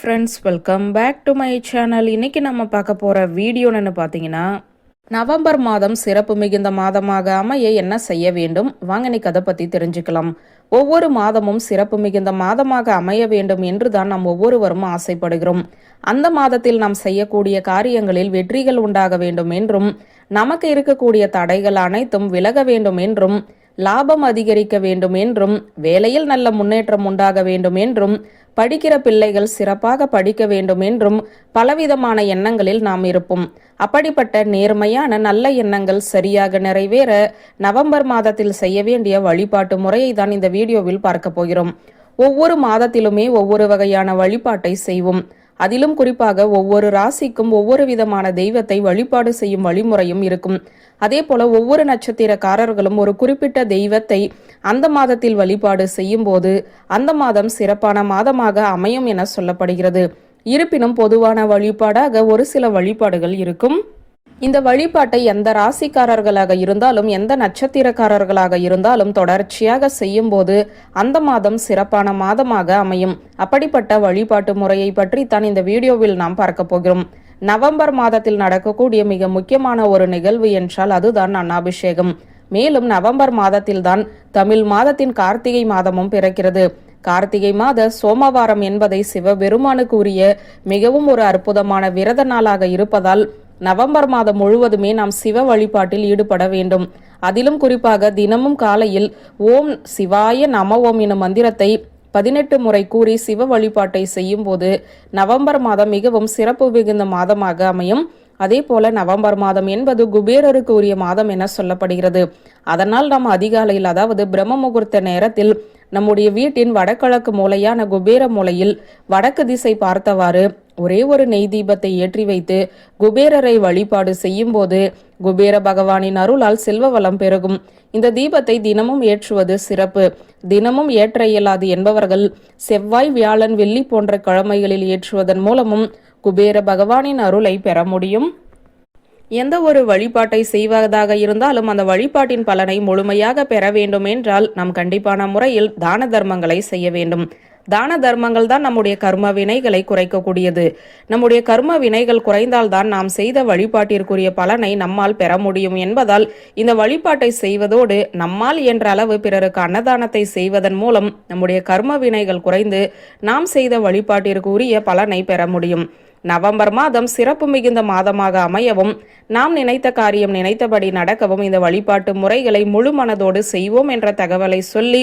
Friends welcome back to my channel இன்னைக்கு நம்ம பார்க்க போகிற வீடியோன்னு பார்த்தீங்கன்னா நவம்பர் மாதம் சிறப்பு மிகுந்த மாதமாக அமைய என்ன செய்ய வேண்டும்? வாங்க இன்னைக்கு அதை பற்றி தெரிஞ்சுக்கலாம். ஒவ்வொரு மாதமும் சிறப்பு மிகுந்த மாதமாக அமைய வேண்டும் என்று தான் நாம் ஒவ்வொருவரும் ஆசைப்படுகிறோம். அந்த மாதத்தில் நாம் செய்யக்கூடிய காரியங்களில் வெற்றிகள் உண்டாக வேண்டும் என்றும் நமக்கு இருக்கக்கூடிய தடைகள் அனைத்தும் விலக வேண்டும் என்றும் லாபம் அதிகரிக்க வேண்டும் என்றும் வேலையில் நல்ல முன்னேற்றம் உண்டாக வேண்டும் என்றும் படிக்கிற பிள்ளைகள் சிறப்பாக படிக்க வேண்டும் என்றும் பலவிதமான எண்ணங்களில் நாம் இருப்போம். அப்படிப்பட்ட நேர்மையான நல்ல எண்ணங்கள் சரியாக நிறைவேற நவம்பர் மாதத்தில் செய்ய வேண்டிய வழிபாட்டு முறையை தான் இந்த வீடியோவில் பார்க்க போகிறோம். ஒவ்வொரு மாதத்திலுமே ஒவ்வொரு வகையான வழிபாட்டை செய்வோம். அதிலும் குறிப்பாக ஒவ்வொரு ராசிக்கும் ஒவ்வொரு விதமான தெய்வத்தை வழிபாடு செய்யும் வழிமுறையும் இருக்கும். அதே போல ஒவ்வொரு நட்சத்திரக்காரர்களும் ஒரு குறிப்பிட்ட தெய்வத்தை அந்த மாதத்தில் வழிபாடு செய்யும் போது அந்த மாதம் சிறப்பான மாதமாக அமையும் என சொல்லப்படுகிறது. இருப்பினும் பொதுவான வழிபாடாக ஒரு சில வழிபாடுகள் இருக்கும். இந்த வழிபாட்டை எந்த ராசிக்காரர்களாக இருந்தாலும் எந்த நட்சத்திரக்காரர்களாக இருந்தாலும் தொடர்ச்சியாக செய்யும் போது அந்த மாதம் சிறப்பான மாதமாக அமையும். அப்படிப்பட்ட வழிபாட்டு முறையை பற்றி தான் இந்த வீடியோவில் நாம் பார்க்க போகிறோம். நவம்பர் மாதத்தில் நடக்கக்கூடிய மிக முக்கியமான ஒரு நிகழ்வு என்றால் அதுதான் அன்னாபிஷேகம். மேலும் நவம்பர் மாதத்தில்தான் தமிழ் மாதத்தின் கார்த்திகை மாதமும் பிறக்கிறது. கார்த்திகை மாத சோமவாரம் என்பதை சிவபெருமானுக்கு உரிய மிகவும் ஒரு அற்புதமான விரத நாளாக இருப்பதால் நவம்பர் மாதம் முழுவதுமே நாம் சிவ வழிபாட்டில் ஈடுபட வேண்டும். அதிலும் குறிப்பாக தினமும் காலையில் ஓம் சிவாய நம ஓம் எனும் மந்திரத்தை பதினெட்டு முறை கூறி சிவ வழிபாட்டை செய்யும் போது நவம்பர் மாதம் மிகவும் சிறப்பு மிகுந்த மாதமாக அமையும். அதே போல நவம்பர் மாதம் என்பது குபேரருக்கு உரிய மாதம் என சொல்லப்படுகிறது. அதனால் நாம் அதிகாலையில் அதாவது பிரம்ம முகூர்த்த நேரத்தில் நம்முடைய வீட்டின் வடகிழக்கு மூலையான குபேர மூலையில் வடக்கு திசை பார்த்தவாறு ஒரே ஒரு நெய் தீபத்தை ஏற்றி வைத்து குபேரரை வழிபாடு செய்யும் போது குபேர பகவானின் அருளால் செல்வ வளம் பெருகும். இந்த தீபத்தை தினமும் ஏற்றுவது சிறப்பு. தினமும் ஏற்ற இயலாது என்பவர்கள் செவ்வாய் வியாழன் வெள்ளி போன்ற கிழமைகளில் ஏற்றுவதன் மூலமும் குபேர பகவானின் அருளை பெற முடியும். எந்த ஒரு வழிபாட்டை செய்வதாக இருந்தாலும் அந்த வழிபாட்டின் பலனை முழுமையாக பெற வேண்டும் என்றால் நாம் கண்டிப்பான முறையில் தான தர்மங்களை செய்ய வேண்டும். தான தர்மங்கள் தான் நம்முடைய கர்ம வினைகளை குறைக்கக்கூடியது. நம்முடைய கர்ம வினைகள் குறைந்தால்தான் நாம் செய்த வழிபாட்டிற்குரிய பலனை நம்மால் பெற முடியும் என்பதால் இந்த வழிபாட்டை செய்வதோடு நம்மால் என்ற அளவு பிறருக்கு அன்னதானத்தை செய்வதன் மூலம் நம்முடைய கர்ம வினைகள் குறைந்து நாம் செய்த வழிபாட்டிற்கு உரிய பலனை பெற முடியும். நவம்பர் மாதம் சிறப்பு மிகுந்த மாதமாக அமையவும் நாம் நினைத்த காரியம் நினைத்தபடி நடக்கவும் இந்த வழிபாட்டு முறைகளை முழு மனதோடு செய்வோம் என்ற தகவலை சொல்லி